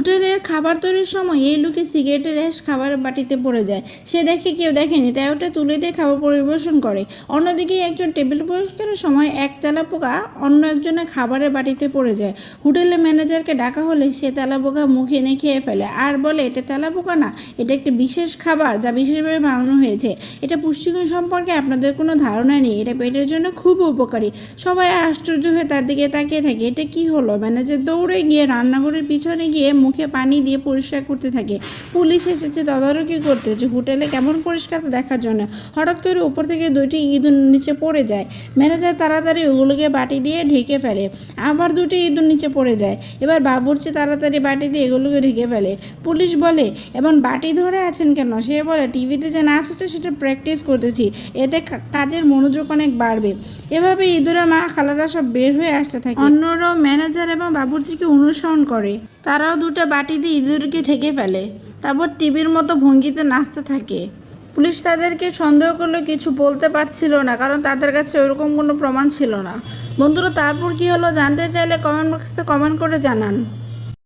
হোটেলের খাবার তৈরির সময় এই লোকে সিগারেটের র্যাশ খাবারের বাটিতে পড়ে যায়। সে দেখে কেউ দেখেনি, তাই ওটা তুলে দিয়ে খাবার পরিবেশন করে। অন্যদিকে একজন টেবিল পরিষ্কারের সময় এক তেলা পোকা অন্য একজনের খাবারের বাটিতে পড়ে যায়। হোটেলের ম্যানেজারকে ডাকা হলে সে তেলা পোকা মুখে এনে খেয়ে ফেলে। আর বলে, এটা তেলা পোকা না, এটা একটি বিশেষ খাবার যা বিশেষভাবে বানানো হয়েছে। এটা পুষ্টিগুণ সম্পর্কে আপনাদের কোনো ধারণা নেই। এটা পেটের জন্য খুব উপকারী। সবাই আশ্চর্য হয়ে তার দিকে তাকিয়ে থাকে, এটা কি হলো? ম্যানেজার দৌড়ে গিয়ে রান্নাঘরের পিছনে গিয়ে মুখে পানি দিয়ে পরিষ্কার করতে থাকে। পুলিশ এসেছে, তদারকি করতে। যে হোটেলে কেমন পরিষ্কার দেখার জন্য। হঠাৎ করে উপর থেকে দুইটি ইঁদুর নিচে পড়ে যায়। ম্যানেজার তাড়াতাড়ি ওগুলোকে বাটি দিয়ে ঢেকে ফেলে। আবার দুটি ইঁদুর নিচে পড়ে যায়। এবার বাবুর্চি তাড়াতাড়ি বাটি দিয়ে এগুলোকে ঢেকে ফেলে। পুলিশ বলে এবং বাটি ধরে আছেন কেন? সে বলে, টিভিতে যে নাচ হচ্ছে সেটা প্র্যাকটিস করতেছি। এতে কাজের মনোযোগ অনেক বাড়বে। এভাবে ইঁদুরের মা খালারা সব বের হয়ে আসতে থাকে। অন্যরাও ম্যানেজার এবং বাবুর্চিকে অনুসরণ করে। তারাও দুটো বাটি দিয়ে ইঁদুরকে ঠেকে ফেলে, তারপর টিভির মতো ভঙ্গিতে নাচতে থাকে। পুলিশ তাদেরকে সন্দেহ করলে কিছু বলতে পারছিল না, কারণ তাদের কাছে ওরকম কোনো প্রমাণ ছিল না। বন্ধুরা, তারপর কি হলো জানতে চাইলে কমেন্ট বক্সে কমেন্ট করে জানান।